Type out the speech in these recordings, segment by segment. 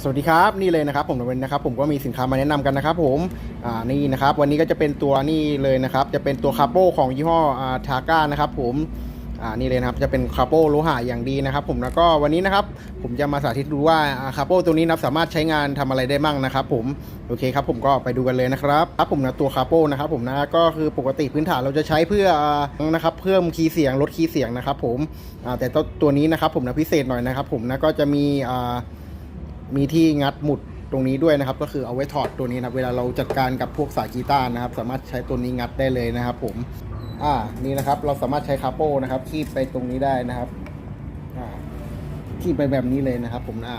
สวัสดีครับนี่เลยนะครับผมวันนี้นะครับผมก็มีสินค้ามาแนะนำกันนะครับผมอ่านี่นะครับวันนี้ก็จะเป็นตัวนี่เลยนะครับจะเป็นตัวคาโปของยี่ห้ออ่าทาก้านะครับผมอ่านี่เลยนะครับจะเป็นคาโปโลหะอย่างดีนะครับผมแล้วก็วันนี้นะครับผมจะมาสาธิตดูว่าคาโปตัวนี้นะครับสามารถใช้งานทำอะไรได้มั่งนะครับผมโอเคครับผมก็ไปดูกันเลยนะครับครับผมนะตัวคาโปนะครับผมนะก็คือปกติพื้นฐานเราจะใช้เพื่อนะครับเพิ่มคีย์เสียงลดคีย์เสียงนะครับผมอ่าแต่ตัวตัวนี้นะครับผมนะพิเศษหน่อยนะครับผมนะก็จะมีอ่า มีที่งัดหมุดตรงนี้ด้วยนะครับ ก็คือเอาไว้ถอดตัวนี้นะครับ เวลาเราจัดการกับพวกสายกีตาร์นะครับ สามารถใช้ตัวนี้งัดได้เลยนะครับ ผม อ่า นี่นะครับ เราสามารถใช้คาโป้นะครับคีบไปตรงนี้ได้นะครับ อ่าคีบไปแบบนี้เลยนะครับ ผม อ่า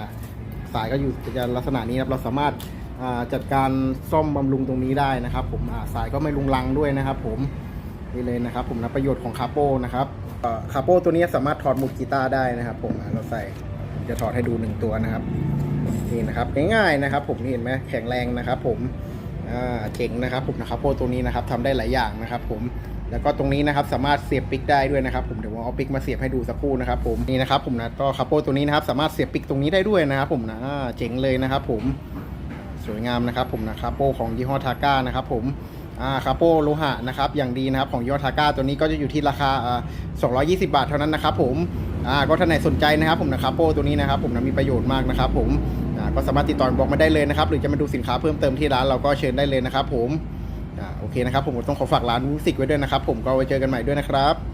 สายก็อยู่จะลักษณะนี้นะครับ เราสามารถอ่าจัดการซ่อมบำรุงตรงนี้ได้นะครับ ผมอ่าสายก็ไม่ลุงลังด้วยนะครับ ผมนี่เลยนะครับ ผมนะประโยชน์ของคาโป้นะครับอ่อคาโป้ตัวนี้สามารถถอดหมุดกีตาร์ได้นะครับ ผมเราใส่จะถอดให้ดูหนึ่งตัวนะครับ นี่นะครับง่ายๆนะครับ ผมนี่เห็นไหมแข็งแรงนะครับ ผมเจ๋งนะครับผมนะครับโปรตัวนี้นะครับทำได้หลายอย่างนะครับ ผมแล้วก็ตรงนี้นะครับสามารถเสียบปิกได้ด้วยนะครับ ผมเดี๋ยวผมเอาปิกมาเสียบให้ดูสักครู่นะครับ ผมนี่นะครับ ผมนะก็คาโปตัวนี้นะครับ สามารถเสียบปิกตรงนี้ได้ด้วยนะครับ ผมนะเจ๋งเลยนะครับ ผมสวยงามนะครับ ผมนะคาโปของยี่ห้อทาก้านะครับ ผมอ่าคาโปโลหะนะครับอย่างดีนะครับของยี่ห้อทาก้าตัวนี้ก็จะอยู่ที่ราคาอ่า220 บาทเท่านั้นนะครับ ผมอ่าก็ท่านไหนสนใจนะครับ ผมนะคาโปตัวนี้นะครับ ผมนะมีประโยชน์มากนะครับ ผม ก็สามารถติดต่อบล็อกมาได้เลยนะครับ หรือจะมาดูสินค้าเพิ่มเติมที่ร้านเราก็เชิญได้เลยนะครับผมโอเคนะครับผมต้องขอฝากร้านมูสิกไว้ด้วยนะครับ ผมก็ไว้เจอกันใหม่ด้วยนะครับ